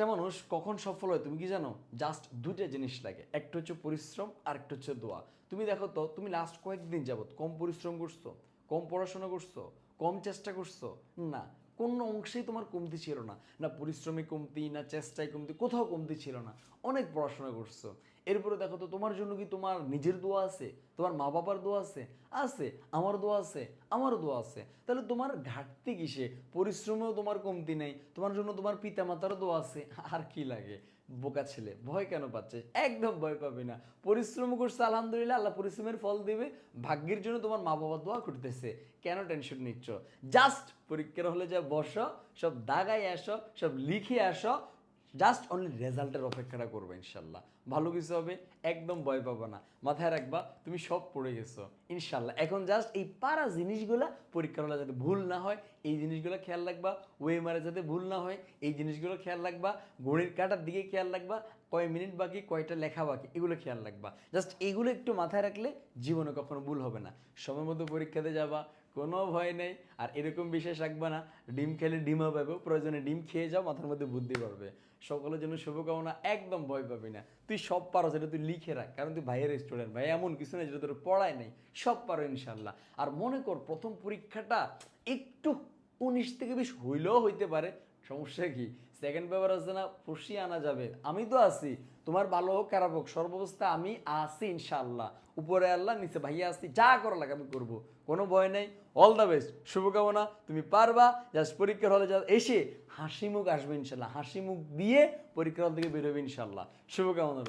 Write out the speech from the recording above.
একটা মানুষ কখন সফল হয় তুমি কি জানো? জাস্ট দুইটা জিনিস লাগে। একটা হচ্ছে পরিশ্রম, আর একটা হচ্ছে দোয়া। তুমি দেখো তো, তুমি লাস্ট কয়েকদিন যাবত কম পরিশ্রম করছ, কম পড়াশোনা করছ, কম চেষ্টা করছ। না কোনো অংশেই তোমার কমতি ছিল না। না পরিশ্রমে কমতি, না চেষ্টায় কমতি, কোথাও কমতি ছিল না। অনেক পড়াশোনা করছ। এরপরে দেখো তো তোমার জন্য কি তোমার নিজের দোয়া আছে? তোমার মা বাবার দোয়া আছে? আছে। আমার দোয়া আছে? আমার দোয়া আছে। তাহলে তোমার ঘাটতি কিসে? পরিশ্রমেও তোমার কমতি নেই। তোমার জন্য তোমার পিতা মাতারও দোয়া আছে। আর কি লাগে? বোকা ছেলে, ভয় কেন পাচ্ছে? একদম ভয় পাবে না। পরিশ্রম করছে, আলহামদুলিল্লাহ, আল্লাহ পরিশ্রমের ফল দিবে, ভাগ্যের জন্য তোমার মা বাবা দোয়া করতেছে। কেন টেনশন নিচ্ছ? জাস্ট পরীক্ষার হলে যা বসো, সব দাগাই আসো, সব লিখে আসো জাস্ট অনলি রেজাল্টের অপেক্ষাটা করবে ইনশাল্লাহ। ভালো কিছু হবে, একদম ভয় পাবো না। মাথায় রাখবা, তুমি সব পড়ে গেছো, ইনশাল্লাহ। এখন জাস্ট এই পারা জিনিসগুলা পরীক্ষার হলে যাতে ভুল না হয়, এই জিনিসগুলো খেয়াল রাখবা ওয়ে মারে যাতে ভুল না হয়, এই জিনিসগুলো খেয়াল রাখবা, ঘড়ির কাটার দিকে খেয়াল রাখবা, কয় মিনিট বাকি, কয়টা লেখা বাকি, এগুলো খেয়াল রাখবা। জাস্ট এগুলো একটু মাথায় রাখলে জীবনে কখনো ভুল হবে না। সময় মতো পরীক্ষাতে যাবা কোনো ভয় নেই। আর এরকম বিশেষ রাখবে না, ডিম খেলে ডিমও পাবে প্রয়োজনে ডিম খেয়ে যাও, মাথার মধ্যে বুদ্ধি পাবে সকলের জন্য শুভকামনা, একদম ভয় পাবি না। তুই সব পারো সেটা তুই লিখে রাখ, কারণ তুই ভাইয়ের স্টুডেন্ট ভাই, এমন কিছু না যেটা তোর পড়ায় নেই। সব পারো ইনশাল্লাহ আর মনে কর, প্রথম পরীক্ষাটা একটু উনিশ থেকে বিশ হইলেও হইতে পারে সমস্যা কি? সেকেন্ড পেপার আছে না ফুসিয়ে আনা যাবে। আমি তো আছি। তোমার ভালো হোক, খারাপ হোক, সর্বাবস্থা আমি আছি ইনশাআল্লাহ। উপরে আল্লাহ, নিচে ভাইয়া আসছি যা করা লাগে আমি করব। কোনো ভয় নেই। অল দ্য বেস্ট শুভকামনা। তুমি পারবা জাস্ট পরীক্ষার হলে যা এসে হাসি মুখ আসবে ইনশাল্লাহ হাসি মুখ দিয়ে পরীক্ষার হল থেকে বেরোবে ইনশাল্লাহ শুভকামনা।